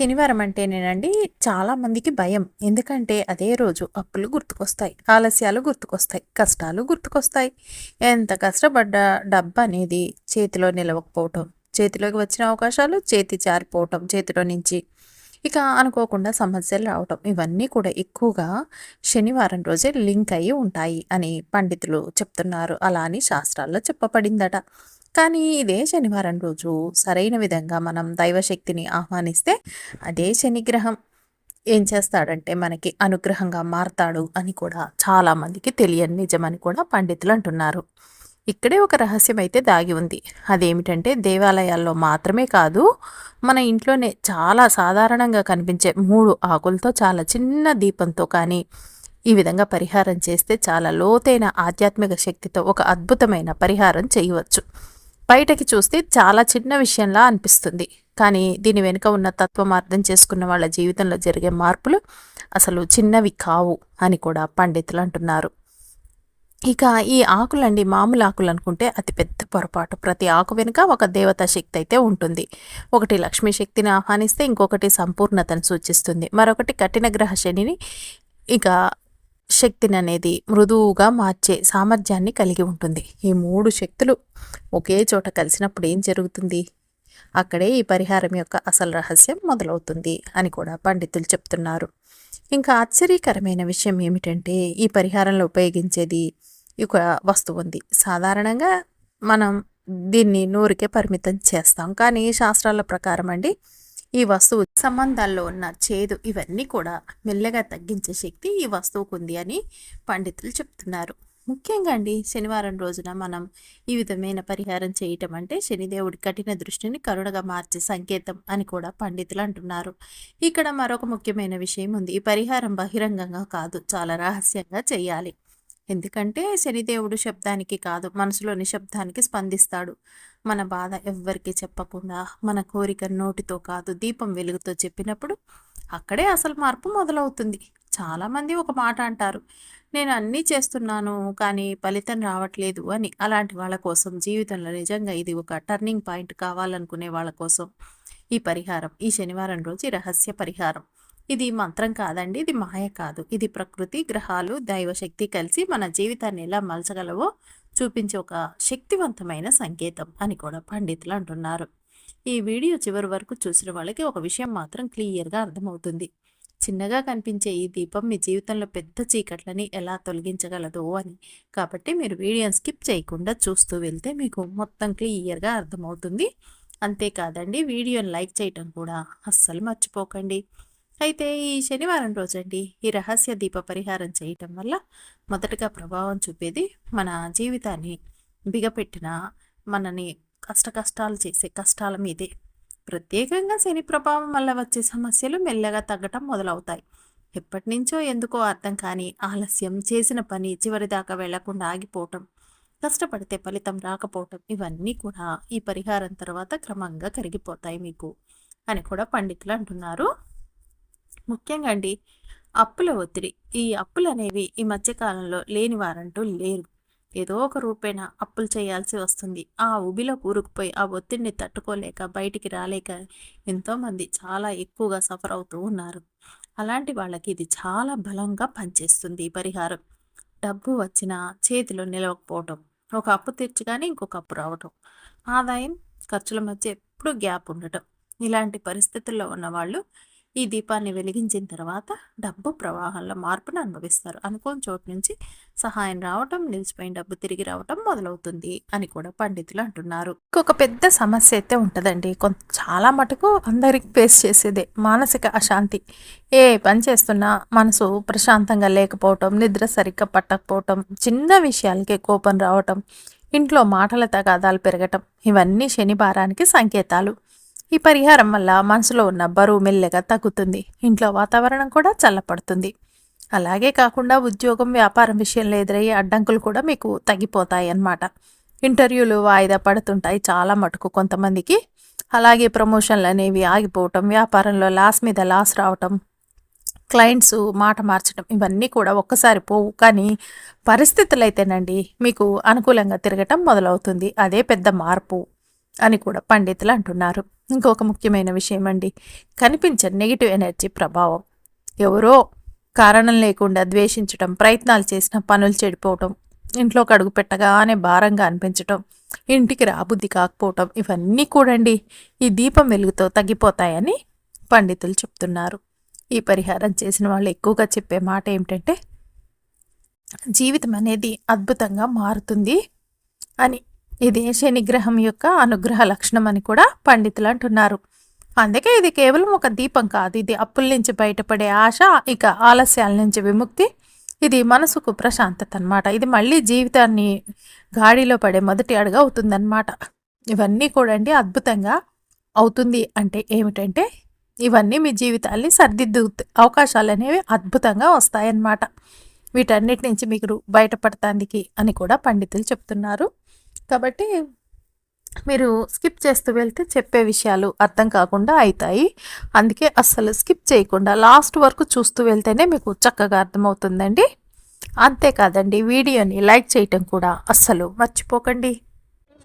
శనివారం అంటేనేనండి చాలా మందికి భయం. ఎందుకంటే అదే రోజు అప్పులు గుర్తుకొస్తాయి ఆలస్యాలు గుర్తుకొస్తాయి కష్టాలు గుర్తుకొస్తాయి. ఎంత కష్టపడ్డ డబ్బు అనేది చేతిలో నిలవకపోవటం చేతిలోకి వచ్చిన అవకాశాలు చేతి జారిపోవటం చేతిలో నుంచి ఇక అనుకోకుండా సమస్యలు రావటం ఇవన్నీ కూడా ఎక్కువగా శనివారం రోజే లింక్ అయ్యి ఉంటాయి అని పండితులు చెప్తున్నారు. అలా అని శాస్త్రాల్లో చెప్పబడిందట. కానీ ఇదే శనివారం రోజు సరైన విధంగా మనం దైవశక్తిని ఆహ్వానిస్తే అదే శనిగ్రహం ఏం చేస్తాడంటే మనకి అనుగ్రహంగా మారతాడు అని కూడా చాలామందికి తెలియని నిజమని కూడా పండితులు అంటున్నారు. ఇక్కడే ఒక రహస్యం అయితే దాగి ఉంది. అదేమిటంటే దేవాలయాల్లో మాత్రమే కాదు మన ఇంట్లోనే చాలా సాధారణంగా కనిపించే మూడు ఆకులతో చాలా చిన్న దీపంతో కానీ ఈ విధంగా పరిహారం చేస్తే చాలా లోతైన ఆధ్యాత్మిక శక్తితో ఒక అద్భుతమైన పరిహారం చేయవచ్చు. బయటకి చూస్తే చాలా చిన్న విషయంలా అనిపిస్తుంది. కానీ దీని వెనుక ఉన్న తత్వం అర్థం చేసుకున్న వాళ్ళ జీవితంలో జరిగే మార్పులు అసలు చిన్నవి కావు అని కూడా పండితులు అంటున్నారు. ఇక ఈ ఆకులండి మామూలు ఆకులు అనుకుంటే అతి పెద్ద పొరపాటు. ప్రతి ఆకు వెనుక ఒక దేవతా శక్తి అయితే ఉంటుంది. ఒకటి లక్ష్మీ శక్తిని ఆహ్వానిస్తే ఇంకొకటి సంపూర్ణతను సూచిస్తుంది. మరొకటి కఠిన గ్రహ శనిని ఇక శక్తిని అనేది మృదువుగా మార్చే సామర్థ్యాన్ని కలిగి ఉంటుంది. ఈ మూడు శక్తులు ఒకే చోట కలిసినప్పుడు ఏం జరుగుతుంది? అక్కడే ఈ పరిహారం యొక్క అసలు రహస్యం మొదలవుతుంది అని కూడా పండితులు చెప్తున్నారు. ఇంకా ఆశ్చర్యకరమైన విషయం ఏమిటంటే ఈ పరిహారంలో ఉపయోగించేది ఒక వస్తువు ఉంది. సాధారణంగా మనం దీన్ని నూరికే పరిమితం చేస్తాం. కానీ శాస్త్రాల ప్రకారం అండి ఈ వస్తువు సంబంధాల్లో ఉన్న చేదు ఇవన్నీ కూడా మెల్లగా తగ్గించే శక్తి ఈ వస్తువుకు ఉంది అని పండితులు చెప్తున్నారు. ముఖ్యంగా అండి శనివారం రోజున మనం ఈ విధమైన పరిహారం చేయటం అంటే శనిదేవుడి కఠిన దృష్టిని కరుణగా మార్చే సంకేతం అని కూడా పండితులు అంటున్నారు. ఇక్కడ మరొక ముఖ్యమైన విషయం ఉంది. ఈ పరిహారం బహిరంగంగా కాదు చాలా రహస్యంగా చేయాలి. ఎందుకంటే శనిదేవుడు శబ్దానికి కాదు మనసులోని శబ్దానికి స్పందిస్తాడు. మన బాధ ఎవ్వరికి చెప్పకుండా మన కోరిక నోటితో కాదు దీపం వెలుగుతో చెప్పినప్పుడు అక్కడే అసలు మార్పు మొదలవుతుంది. చాలామంది ఒక మాట అంటారు నేను అన్నీ చేస్తున్నాను కానీ ఫలితం రావట్లేదు అని. అలాంటి వాళ్ళ కోసం జీవితంలో నిజంగా ఇది ఒక టర్నింగ్ పాయింట్ కావాలనుకునే వాళ్ళ కోసం ఈ పరిహారం ఈ శనివారం రోజు రహస్య పరిహారం. ఇది మంత్రం కాదండి ఇది మాయ కాదు. ఇది ప్రకృతి గ్రహాలు దైవశక్తి కలిసి మన జీవితాన్ని ఎలా మలచగలవో చూపించే ఒక శక్తివంతమైన సంకేతం అని కూడా పండితులు అంటున్నారు. ఈ వీడియో చివరి వరకు చూసిన వాళ్ళకి ఒక విషయం మాత్రం క్లియర్గా అర్థమవుతుంది. చిన్నగా కనిపించే ఈ దీపం మీ జీవితంలో పెద్ద చీకట్లని ఎలా తొలగించగలదో అని. కాబట్టి మీరు వీడియోని స్కిప్ చేయకుండా చూస్తూ వెళ్తే మీకు మొత్తం క్లియర్గా అర్థమవుతుంది. అంతేకాదండి వీడియోని లైక్ చేయటం కూడా అస్సలు మర్చిపోకండి. అయితే ఈ శనివారం రోజండి ఈ రహస్య దీప పరిహారం చేయటం వల్ల మొదటగా ప్రభావం చూపేది మన జీవితాన్ని బిగపెట్టిన మనని కష్ట కష్టాలు చేసే కష్టాల మీదే. ప్రత్యేకంగా శని ప్రభావం వల్ల వచ్చే సమస్యలు మెల్లగా తగ్గటం మొదలవుతాయి. ఎప్పటి నుంచో ఎందుకో అర్థం కాని ఆలస్యం చేసిన పని చివరిదాకా వెళ్ళకుండా ఆగిపోవటం కష్టపడితే ఫలితం రాకపోవటం ఇవన్నీ కూడా ఈ పరిహారం తర్వాత క్రమంగా కరిగిపోతాయి మీకు అని కూడా పండితులు అంటున్నారు. ముఖ్యంగా అండి అప్పుల ఒత్తిడి. ఈ అప్పులు అనేవి ఈ మధ్యకాలంలో లేని వారంటూ లేరు. ఏదో ఒక రూపేణ అప్పులు చేయాల్సి వస్తుంది. ఆ ఉబిలో కూరుకుపోయి ఆ ఒత్తిడిని తట్టుకోలేక బయటికి రాలేక ఎంతోమంది చాలా ఎక్కువగా సఫర్ అవుతూ ఉన్నారు. అలాంటి వాళ్ళకి ఇది చాలా బలంగా పనిచేస్తుంది ఈ పరిహారం. డబ్బు వచ్చినా చేతిలో నిలవకపోవటం ఒక అప్పు తీర్చగానే ఇంకొక అప్పు రావటం ఆదాయం ఖర్చుల మధ్య ఎప్పుడు గ్యాప్ ఉండటం. ఇలాంటి పరిస్థితుల్లో ఉన్న వాళ్ళు ఈ దీపాన్ని వెలిగించిన తర్వాత డబ్బు ప్రవాహంలో మార్పును అనుభవిస్తారు. అనుకోని చోటు నుంచి సహాయం రావటం నిలిచిపోయిన డబ్బు తిరిగి రావటం మొదలవుతుంది అని కూడా పండితులు అంటున్నారు. ఇంకొక పెద్ద సమస్య అయితే ఉంటుందండి. కొంత చాలా మటుకు అందరికి ఫేస్ చేసేదే మానసిక అశాంతి. ఏ పని చేస్తున్నా మనసు ప్రశాంతంగా లేకపోవటం నిద్ర సరిగ్గా పట్టకపోవటం చిన్న విషయాలకే కోపం రావటం ఇంట్లో మాటల తగాదాలు పెరగటం ఇవన్నీ శనివారానికి సంకేతాలు. ఈ పరిహారం వల్ల మనసులో ఉన్న బరువు మెల్లగా తగ్గుతుంది. ఇంట్లో వాతావరణం కూడా చల్లపడుతుంది అలాగే కాకుండా ఉద్యోగం వ్యాపారం విషయంలో ఎదురయ్యే అడ్డంకులు కూడా మీకు తగ్గిపోతాయి అన్నమాట ఇంటర్వ్యూలు వాయిదా పడుతుంటాయి చాలా మటుకు కొంతమందికి. అలాగే ప్రమోషన్లు అనేవి ఆగిపోవటం వ్యాపారంలో లాస్ మీద లాస్ రావటం క్లయింట్స్ మాట మార్చడం ఇవన్నీ కూడా ఒక్కసారి పోవు. కానీ పరిస్థితులు అయితేనండి మీకు అనుకూలంగా తిరగటం మొదలవుతుంది. అదే పెద్ద మార్పు. అని కూడా పండితులు అంటున్నారు. ఇంకొక ముఖ్యమైన విషయం అండి. కనిపించే నెగిటివ్ ఎనర్జీ ప్రభావం. ఎవరో కారణం లేకుండా ద్వేషించటం ప్రయత్నాలు చేసిన పనులు చెడిపోవటం ఇంట్లోకి అడుగు పెట్టగానే భారంగా అనిపించటం ఇంటికి రాబుద్ధి కాకపోవటం ఇవన్నీ కూడండి ఈ దీపం వెలుగుతో తగ్గిపోతాయని పండితులు చెప్తున్నారు. ఈ పరిహారం చేసిన వాళ్ళు ఎక్కువగా చెప్పే మాట ఏమిటంటే జీవితం అనేది అద్భుతంగా మారుతుంది అని ఇది శనిగ్రహం యొక్క అనుగ్రహ లక్షణం అని కూడా పండితులు అంటున్నారు. అందుకే ఇది కేవలం ఒక దీపం కాదు. ఇది అప్పుల నుంచి బయటపడే ఆశ ఇక ఆలస్యాల నుంచి విముక్తి. ఇది మనసుకు ప్రశాంతత అనమాట ఇది మళ్ళీ జీవితాన్ని గాడిలో పడే మొదటి అడుగు అవుతుందన్నమాట. ఇవన్నీ కూడా అండి అద్భుతంగా అవుతుంది అంటే ఏమిటంటే ఇవన్నీ మీ జీవితాన్ని సర్దిద్దు అవకాశాలు అనేవి అద్భుతంగా వస్తాయన్నమాట. వీటన్నిటి నుంచి మీకు బయటపడటానికి అని కూడా పండితులు చెప్తున్నారు. కాబట్టి మీరు స్కిప్ చేస్తూ వెళ్తే చెప్పే విషయాలు అర్థం కాకుండా అవుతాయి అందుకే అస్సలు స్కిప్ చేయకుండా లాస్ట్ వరకు చూస్తూ వెళ్తేనే మీకు చక్కగా అర్థమవుతుందండి. అంతేకాదండి వీడియోని లైక్ చేయటం కూడా అస్సలు మర్చిపోకండి.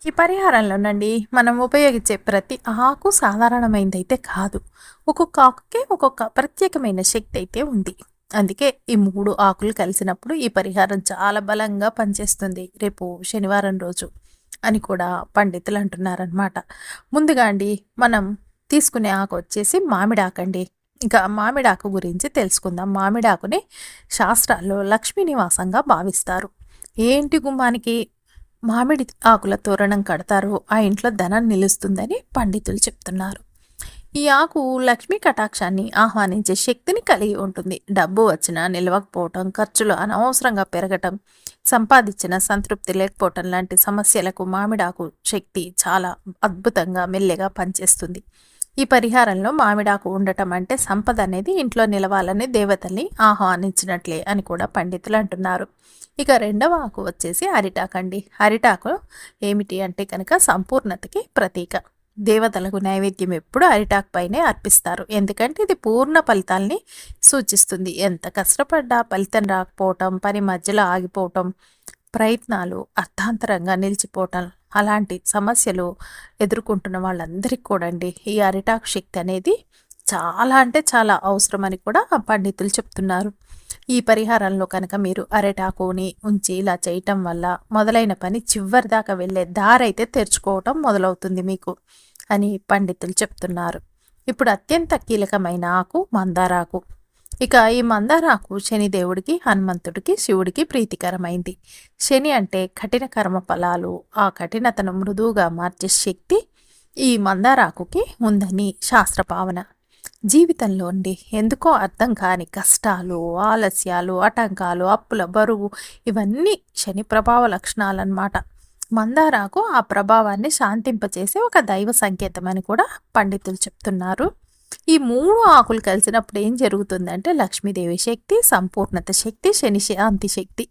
ఈ పరిహారంలోనండి మనం ఉపయోగించే ప్రతి ఆకు సాధారణమైనది అయితే కాదు. ఒక్కొక్క ఆకుకే ఒక్కొక్క ప్రత్యేకమైన శక్తి అయితే ఉంది. అందుకే ఈ మూడు ఆకులు కలిసినప్పుడు ఈ పరిహారం చాలా బలంగా పనిచేస్తుంది. రేపు శనివారం రోజు. అని కూడా పండితులు అంటున్నారనమాట ముందుగా అండి మనం తీసుకునే ఆకు వచ్చేసి మామిడాకండి. ఇంకా మామిడాకు గురించి తెలుసుకుందాం. మామిడాకుని శాస్త్రాల్లో లక్ష్మీ నివాసంగా భావిస్తారు. ఏంటి గుమ్మానికి మామిడి ఆకుల తోరణం కడతారో ఆ ఇంట్లో ధనం నిలుస్తుందని పండితులు చెప్తున్నారు. ఈ ఆకు లక్ష్మీ కటాక్షాన్ని ఆహ్వానించే శక్తిని కలిగి ఉంటుంది. డబ్బు వచ్చినా నిలవకపోవటం ఖర్చులు అనవసరంగా పెరగటం సంపాదించిన సంతృప్తి లేకపోవటం లాంటి సమస్యలకు మామిడాకు శక్తి చాలా అద్భుతంగా మెల్లెగా పనిచేస్తుంది. ఈ పరిహారంలో మామిడాకు ఉండటం అంటే సంపద అనేది ఇంట్లో నిలవాలని దేవతల్ని ఆహ్వానించినట్లే అని కూడా పండితులు అంటున్నారు. ఇక రెండవ ఆకు వచ్చేసి అరిటాకు అండి. అరిటాకు ఏమిటి అంటే కనుక సంపూర్ణతకి ప్రతీక. దేవతలకు నైవేద్యం ఎప్పుడు అరిటాక్ పైనే అర్పిస్తారు. ఎందుకంటే ఇది పూర్ణ ఫలితాల్ని సూచిస్తుంది. ఎంత కష్టపడ్డా ఫలితం రాకపోవటం పని మధ్యలో ఆగిపోవటం ప్రయత్నాలు అర్థాంతరంగా నిలిచిపోవటం అలాంటి సమస్యలు ఎదుర్కొంటున్న వాళ్ళందరికీ కూడా అండి ఈ అరిటాక్ శక్తి అనేది చాలా అంటే చాలా అవసరమని కూడా పండితులు చెప్తున్నారు. ఈ పరిహారంలో కనుక మీరు అరెటాకుని ఉంచి ఇలా చేయటం వల్ల మొదలైన పని చివరి దాకా వెళ్ళే దారైతే తెరుచుకోవటం మొదలవుతుంది మీకు అని పండితులు చెప్తున్నారు. ఇప్పుడు అత్యంత కీలకమైన ఆకు మందారాకు. ఇక ఈ మందారాకు శనిదేవుడికి హనుమంతుడికి శివుడికి ప్రీతికరమైంది. శని అంటే కఠిన కర్మ ఫలాలు ఆ కఠినతను మృదువుగా మార్చే శక్తి ఈ మందారాకుకి ఉందని శాస్త్రభావన జీవితంలో ఉండి ఎందుకో అర్థం కాని కష్టాలు ఆలస్యాలు ఆటంకాలు అప్పుల బరువు ఇవన్నీ శని ప్రభావ లక్షణాలన్నమాట. మందారాకు ఆ ప్రభావాన్ని శాంతింపచేసే ఒక దైవ సంకేతం అని కూడా పండితులు చెప్తున్నారు. ఈ మూడు ఆకులు కలిసినప్పుడు ఏం జరుగుతుందంటే లక్ష్మీదేవి శక్తి సంపూర్ణత శక్తి శని శాంతి శక్తి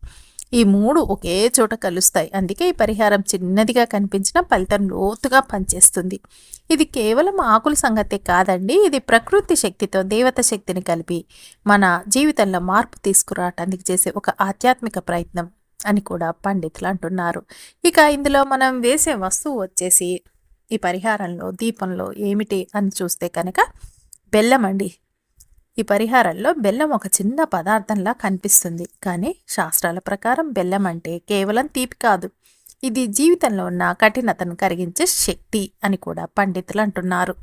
ఈ మూడు ఒకే చోట కలుస్తాయి. అందుకే ఈ పరిహారం చిన్నదిగా కనిపించిన ఫలితం లోతుగా పనిచేస్తుంది. ఇది కేవలం ఆకుల సంగతే కాదండి ఇది ప్రకృతి శక్తితో దేవత శక్తిని కలిపి మన జీవితంలో మార్పు తీసుకురావటానికి చేసే ఒక ఆధ్యాత్మిక ప్రయత్నం అని కూడా పండితులు అంటున్నారు. ఇక ఇందులో మనం వేసే వస్తువు వచ్చేసి ఈ పరిహారంలో దీపంలో ఏమిటి అని చూస్తే కనుక బెల్లం అండి ఈ పరిహారంలో బెల్లం ఒక చిన్న పదార్థంలా కనిపిస్తుంది. కానీ శాస్త్రాల ప్రకారం బెల్లం అంటే కేవలం తీపి కాదు. ఇది జీవితంలో ఉన్న కఠినతను కరిగించే శక్తి అని కూడా పండితులు అంటున్నారు.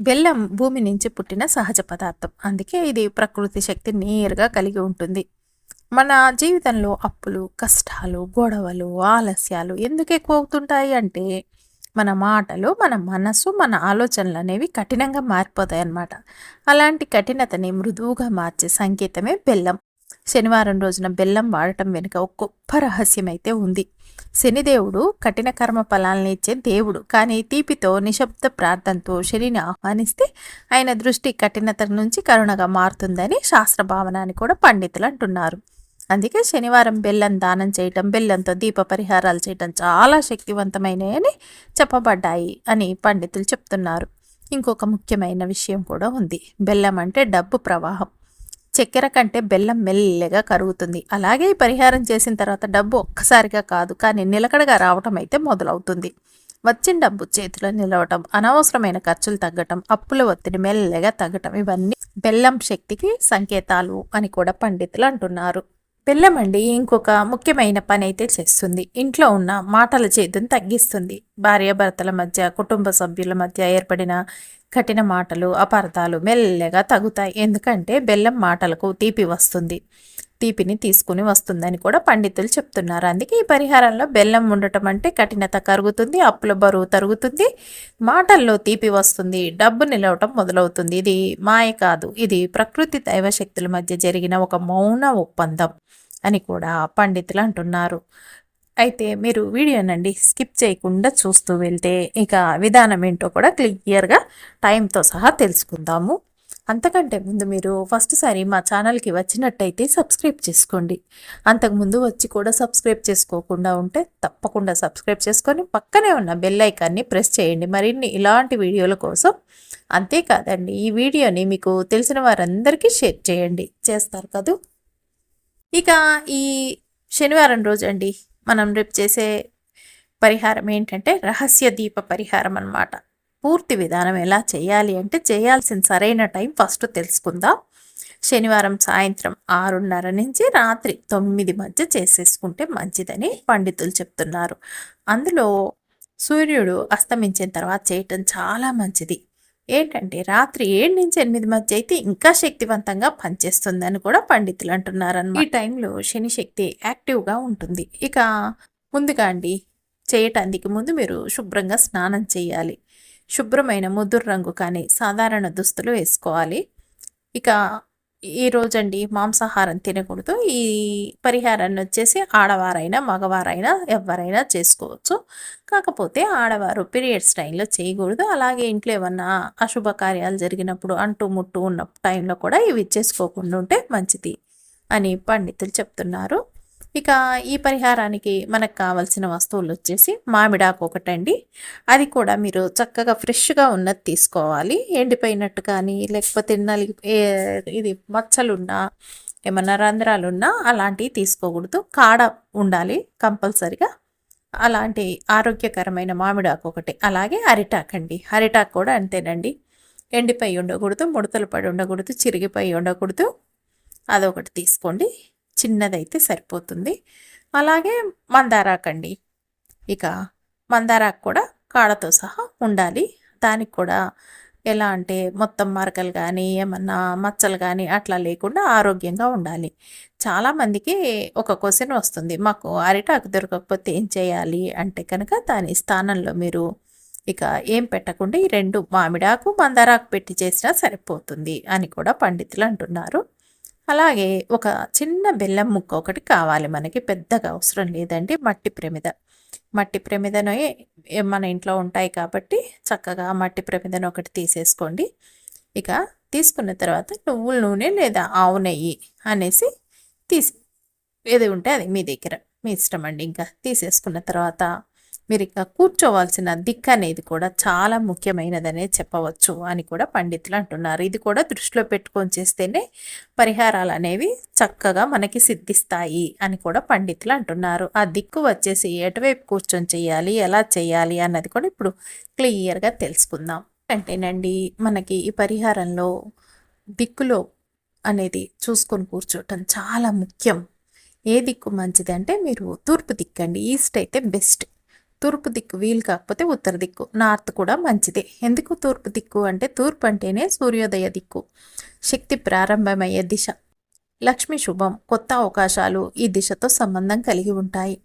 బెల్లం భూమి నుంచి పుట్టిన సహజ పదార్థం. అందుకే ఇది ప్రకృతి శక్తి నేరుగా కలిగి ఉంటుంది. మన జీవితంలో అప్పులు కష్టాలు గొడవలు ఆలస్యాలు ఎందుకు ఎక్కువ అవుతుంటాయి అంటే మన మాటలు మన మనసు మన ఆలోచనలు అనేవి కఠినంగా మారిపోతాయి అన్నమాట అలాంటి కఠినతని మృదువుగా మార్చే సంకేతమే బెల్లం. శనివారం రోజున బెల్లం వాడటం వెనుక ఒక గొప్ప రహస్యం అయితే ఉంది. శనిదేవుడు కఠిన కర్మ ఫలాలను ఇచ్చే దేవుడు. కానీ తీపితో నిశ్శబ్ద ప్రార్థనతో శనిని ఆహ్వానిస్తే ఆయన దృష్టి కఠినత నుంచి కరుణగా మారుతుందని శాస్త్ర భావన అని కూడా పండితులు అంటున్నారు. అందుకే శనివారం బెల్లం దానం చేయటం బెల్లంతో దీప పరిహారాలు చేయటం చాలా శక్తివంతమైనవి చెప్పబడ్డాయి అని పండితులు చెప్తున్నారు. ఇంకొక ముఖ్యమైన విషయం కూడా ఉంది. బెల్లం అంటే డబ్బు ప్రవాహం. చక్కెర కంటే బెల్లం మెల్లగా కరుగుతుంది. అలాగే ఈ పరిహారం చేసిన తర్వాత డబ్బు ఒక్కసారిగా కాదు కానీ నిలకడగా రావటం అయితే మొదలవుతుంది. వచ్చిన డబ్బు చేతిలో నిలవటం అనవసరమైన ఖర్చులు తగ్గటం అప్పుల ఒత్తిడి మెల్లగా తగ్గటం ఇవన్నీ బెల్లం శక్తికి సంకేతాలు అని కూడా పండితులు అంటున్నారు. బెల్లం ఇంకొక ముఖ్యమైన పని అయితే చేస్తుంది. ఇంట్లో ఉన్న మాటల చేతుని తగ్గిస్తుంది. భార్యాభర్తల మధ్య కుటుంబ సభ్యుల మధ్య ఏర్పడిన కఠిన మాటలు అపార్థాలు మెల్లగా తగ్గుతాయి. ఎందుకంటే బెల్లం మాటలకు తీపి వస్తుంది. తీపిని తీసుకుని వస్తుందని కూడా పండితులు చెప్తున్నారు. అందుకే ఈ పరిహారంలో బెల్లం ఉండటం అంటే కఠినత కరుగుతుంది అప్పుల బరువు తరుగుతుంది మాటల్లో తీపి వస్తుంది డబ్బు నిలవటం మొదలవుతుంది. ఇది మాయ కాదు ఇది ప్రకృతి దైవశక్తుల మధ్య జరిగిన ఒక మౌన ఒప్పందం అని కూడా పండితులు అంటున్నారు. అయితే మీరు వీడియోనండి స్కిప్ చేయకుండా చూస్తూ వెళ్తే ఇక విధానం ఏంటో కూడా క్లియర్గా టైంతో సహా తెలుసుకుందాము. అంతకంటే ముందు మీరు ఫస్ట్ సారి మా ఛానల్కి వచ్చినట్టయితే సబ్స్క్రైబ్ చేసుకోండి. అంతకుముందు వచ్చి కూడా సబ్స్క్రైబ్ చేసుకోకుండా ఉంటే తప్పకుండా సబ్స్క్రైబ్ చేసుకొని పక్కనే ఉన్న బెల్ ఐకాన్ని ప్రెస్ చేయండి. మరిన్ని ఇలాంటి వీడియోల కోసం అంతేకాదండి ఈ వీడియోని మీకు తెలిసిన వారందరికీ షేర్ చేయండి. చేస్తారు కదూ? ఇక ఈ శనివారం రోజు అండి మనం రేపు చేసే పరిహారం ఏంటంటే రహస్య దీప పరిహారం అనమాట పూర్తి విధానం ఎలా చేయాలి అంటే చేయాల్సిన సరైన టైం ఫస్ట్ తెలుసుకుందాం. శనివారం సాయంత్రం ఆరున్నర నుంచి రాత్రి తొమ్మిది మధ్య చేసేసుకుంటే మంచిదని పండితులు చెప్తున్నారు. అందులో సూర్యుడు అస్తమించిన తర్వాత చేయటం చాలా మంచిది. ఏంటంటే రాత్రి ఏడు నుంచి ఎనిమిది మధ్య అయితే ఇంకా శక్తివంతంగా పనిచేస్తుందని కూడా పండితులు అంటున్నారు ఈ టైంలో శని శక్తి యాక్టివ్గా ఉంటుంది. ఇక ముందుగా అండి చేయటానికి ముందు మీరు శుభ్రంగా స్నానం చేయాలి. శుభ్రమైన ముదురు రంగు కానీ సాధారణ దుస్తులు వేసుకోవాలి. ఇక ఈ రోజండి మాంసాహారం తినకూడదు. ఈ పరిహారాన్ని వచ్చేసి ఆడవారైనా మగవారైనా ఎవరైనా చేసుకోవచ్చు. కాకపోతే ఆడవారు పీరియడ్స్ టైంలో చేయకూడదు. అలాగే ఇంట్లో ఏమన్నా అశుభ కార్యాలు జరిగినప్పుడు అంటూ ముట్టు ఉన్న టైంలో కూడా ఇవి చేసుకోకుండా ఉంటే మంచిది అని పండితులు చెప్తున్నారు. ఇక ఈ పరిహారానికి మనకు కావాల్సిన వస్తువులు వచ్చేసి మామిడాకు ఒకటండి. అది కూడా మీరు చక్కగా ఫ్రెష్గా ఉన్నది తీసుకోవాలి. ఎండిపోయినట్టు కానీ లేకపోతే నలిగి ఇది మచ్చలున్నా ఏమన్నా రంధ్రాలున్నా అలాంటివి తీసుకోకూడదు. కాడ ఉండాలి కంపల్సరిగా. అలాంటి ఆరోగ్యకరమైన మామిడాకు ఒకటి అలాగే అరిటాక్ అండి అరిటాక్ కూడా అంతేనండి. ఎండిపోయి ఉండకూడదు ముడతలు పడి ఉండకూడదు చిరిగిపోయి ఉండకూడదు. అదొకటి తీసుకోండి. చిన్నదైతే సరిపోతుంది. అలాగే మందారాకండి. ఇక మందారాకు కూడా కాడతో సహా ఉండాలి. దానికి కూడా ఎలా అంటే మొత్తం మరకలు కానీ ఏమన్నా మచ్చలు కానీ అట్లా లేకుండా ఆరోగ్యంగా ఉండాలి. చాలామందికి ఒక క్వశ్చన్ వస్తుంది. మాకు అరిటాకు దొరకకపోతే ఏం చేయాలి? అంటే కనుక దాని స్థానంలో మీరు ఇక ఏం పెట్టకుండా ఈ రెండు మామిడాకు మందారాకు పెట్టి చేసినా సరిపోతుంది అని కూడా పండితులు అంటున్నారు. అలాగే ఒక చిన్న బెల్లం ముక్క ఒకటి కావాలి మనకి పెద్దగా అవసరం లేదండి. మట్టి ప్రమిద. మట్టి ప్రమిదను మన ఇంట్లో ఉంటాయి కాబట్టి చక్కగా మట్టి ప్రమిదను ఒకటి తీసేసుకోండి. ఇక తీసుకున్న తర్వాత నువ్వుల నూనె లేదా ఆవు నెయ్యి అనేసి తీసి ఏది ఉంటే అది మీ దగ్గర మీ ఇష్టం అండి. ఇంకా తీసేసుకున్న తర్వాత మీరు ఇంకా కూర్చోవాల్సిన దిక్కు అనేది కూడా చాలా ముఖ్యమైనదనే చెప్పవచ్చు అని కూడా పండితులు అంటున్నారు. ఇది కూడా దృష్టిలో పెట్టుకొని చేస్తేనే పరిహారాలు అనేవి చక్కగా మనకి సిద్ధిస్తాయి అని కూడా పండితులు అంటున్నారు. ఆ దిక్కు వచ్చేసి ఎటువైపు కూర్చొని చేయాలి ఎలా చేయాలి అన్నది కూడా ఇప్పుడు క్లియర్గా తెలుసుకుందాం. అంటేనండి మనకి ఈ పరిహారంలో దిక్కులో అనేది చూసుకొని కూర్చోవటం చాలా ముఖ్యం. ఏ దిక్కు మంచిది అంటే మీరు తూర్పు దిక్కండి ఈస్ట్ అయితే బెస్ట్. తూర్పు దిక్కు వీలు కాకపోతే ఉత్తర దిక్కు నార్త్ కూడా మంచిదే. ఎందుకు తూర్పు దిక్కు అంటే తూర్పు అంటేనే సూర్యోదయ దిక్కు శక్తి ప్రారంభమయ్యే దిశ. లక్ష్మి శుభం కొత్త అవకాశాలు ఈ దిశతో సంబంధం కలిగి ఉంటాయి.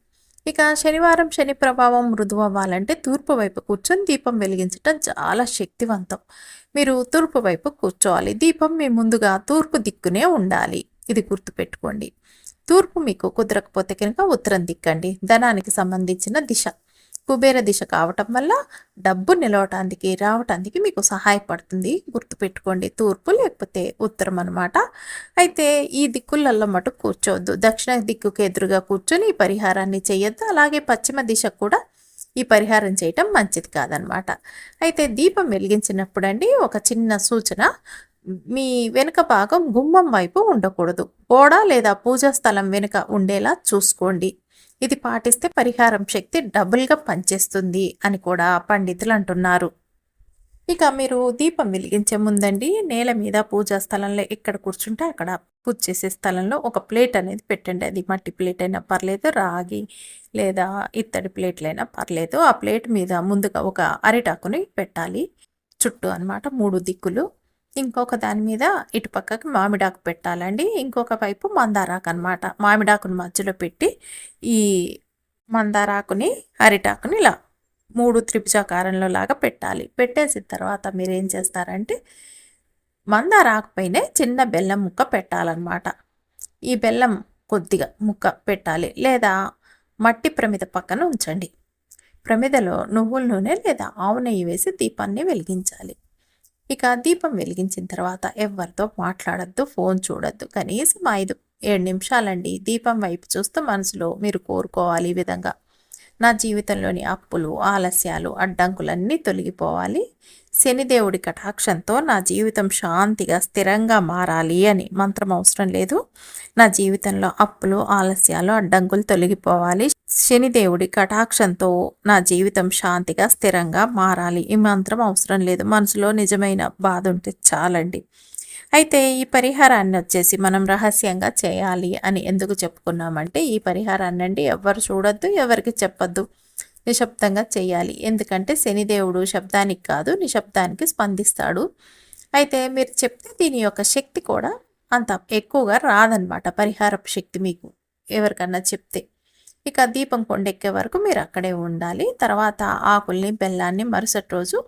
ఇక శనివారం శని ప్రభావం మృదు అవ్వాలంటే తూర్పు వైపు కూర్చొని దీపం వెలిగించటం చాలా శక్తివంతం. మీరు తూర్పు వైపు కూర్చోవాలి. దీపం మీ ముందుగా తూర్పు దిక్కునే ఉండాలి. ఇది గుర్తుపెట్టుకోండి. తూర్పు మీకు కుదరకపోతే కనుక ఉత్తరం దిక్కండి. ధనానికి సంబంధించిన దిశ. కుబేర దిశ కావటం వల్ల డబ్బు నిలవటానికి రావటానికి మీకు సహాయపడుతుంది. గుర్తుపెట్టుకోండి తూర్పు లేకపోతే ఉత్తరం అనమాట అయితే ఈ దిక్కులలో మటు కూర్చోవద్దు. దక్షిణ దిక్కుకు ఎదురుగా కూర్చొని ఈ పరిహారాన్ని చేయొద్దు. అలాగే పశ్చిమ దిశ కూడా ఈ పరిహారం చేయటం మంచిది కాదనమాట అయితే దీపం వెలిగించినప్పుడు అండి ఒక చిన్న సూచన. మీ వెనుక భాగం గుమ్మం వైపు ఉండకూడదు. గోడ లేదా పూజా స్థలం వెనుక ఉండేలా చూసుకోండి. ఇది పాటిస్తే పరిహారం శక్తి డబుల్గా పనిచేస్తుంది అని కూడా పండితులు అంటున్నారు. ఇక మీరు దీపం వెలిగించే ముందండి నేల మీద పూజా స్థలంలో ఎక్కడ కూర్చుంటే అక్కడ పూజ చేసే స్థలంలో ఒక ప్లేట్ అనేది పెట్టండి. అది మట్టి ప్లేట్ అయినా పర్లేదు రాగి లేదా ఇత్తడి ప్లేట్లైనా పర్లేదు. ఆ ప్లేట్ మీద ముందుగా ఒక అరిటాకుని పెట్టాలి. చుట్టూ అనమాట మూడు దిక్కులు. ఇంకొక దాని మీద ఇటుపక్కకి మామిడాకు పెట్టాలండి. ఇంకొక వైపు మందారాకు అనమాట మామిడాకుని మధ్యలో పెట్టి ఈ మందారాకుని అరిటాకుని ఇలా మూడు త్రిభుజాకారంలో లాగా పెట్టాలి. పెట్టేసిన తర్వాత మీరు ఏం చేస్తారంటే మందారాకు పైనే చిన్న బెల్లం ముక్క పెట్టాలన్నమాట. ఈ బెల్లం కొద్దిగా ముక్క పెట్టాలి. లేదా మట్టి ప్రమిద పక్కన ఉంచండి. ప్రమిదలో నువ్వుల నూనె లేదా ఆవు నెయ్యి వేసి దీపాన్ని వెలిగించాలి. ఇక దీపం వెలిగించిన తర్వాత ఎవరితో మాట్లాడద్దు ఫోన్ చూడొద్దు. కనీసం ఐదు ఏడు నిమిషాలండి. దీపం వైపు చూస్తూ మనసులో మీరు కోరుకోవాలి ఈ విధంగా. నా జీవితంలోని అప్పులు ఆలస్యాలు అడ్డంకులన్నీ తొలగిపోవాలి. శనిదేవుడి కటాక్షంతో నా జీవితం శాంతిగా స్థిరంగా మారాలి అని మంత్రం అవసరం లేదు. నా జీవితంలో అప్పులు ఆలస్యాలు అడ్డంకులు తొలగిపోవాలి. శనిదేవుడి కటాక్షంతో నా జీవితం శాంతిగా స్థిరంగా మారాలి. ఈ మంత్రం అవసరం లేదు. మనసులో నిజమైన బాధ ఉంటే చాలండి. అయితే ఈ పరిహారాన్ని వచ్చేసి మనం రహస్యంగా చేయాలి అని ఎందుకు చెప్పుకున్నామంటే ఈ పరిహారాన్ని అండి ఎవరు చూడొద్దు ఎవరికి చెప్పొద్దు. నిశ్శబ్దంగా చేయాలి. ఎందుకంటే శనిదేవుడు శబ్దానికి కాదు నిశ్శబ్దానికి స్పందిస్తాడు. అయితే మీరు చెప్తే దీని యొక్క శక్తి కూడా అంత ఎక్కువగా రాదనమాట పరిహారపు శక్తి మీకు ఎవరికన్నా చెప్తే. ఇక దీపం కొండెక్కే వరకు మీరు అక్కడే ఉండాలి. తర్వాత ఆకుల్ని బెల్లాన్ని మరుసటి రోజు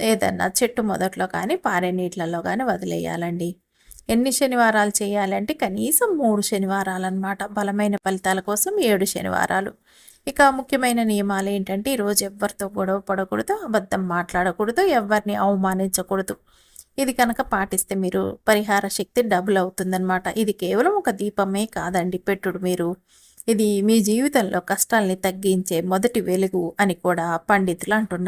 ఏదన్నా చెట్టు మొదట్లో కానీ పారే నీటిలలో కానీ వదిలేయాలండి. ఎన్ని శనివారాలు చేయాలంటే కనీసం మూడు శనివారాలు అనమాట బలమైన ఫలితాల కోసం ఏడు శనివారాలు. ఇక ముఖ్యమైన నియమాలు ఏంటంటే ఈరోజు ఎవరితో గొడవ పడకూడదు అబద్ధం మాట్లాడకూడదు ఎవరిని అవమానించకూడదు. ఇది కనుక పాటిస్తే మీరు పరిహార శక్తి డబుల్ అవుతుందన్నమాట. ఇది కేవలం ఒక దీపమే కాదండి పెట్టుడు మీరు. ఇది మీ జీవితంలో కష్టాల్ని తగ్గించే మొదటి వెలుగు అని కూడా పండితులు అంటున్నారు.